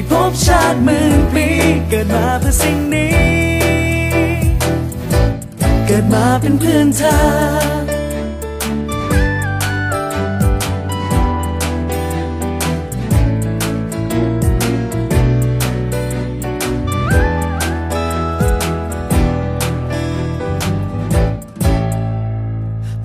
กี่ภพชาติหมื่นปี เกิดมาเพื่อสิ่งนี้ เกิดมาเป็นเพื่อนเธอ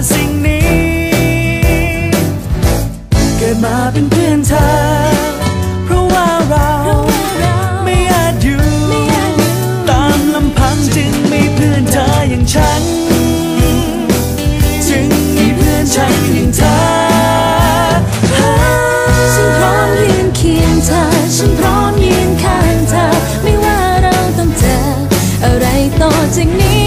แต่สิ่งนี้ เกิดมาเป็นเพื่อนเธอ เพราะว่าเราไม่อาจอยู่ ตามลำพังจึงมีเพื่อนเธออย่างฉัน จึงมีเพื่อนฉันอย่างเธอจากนี้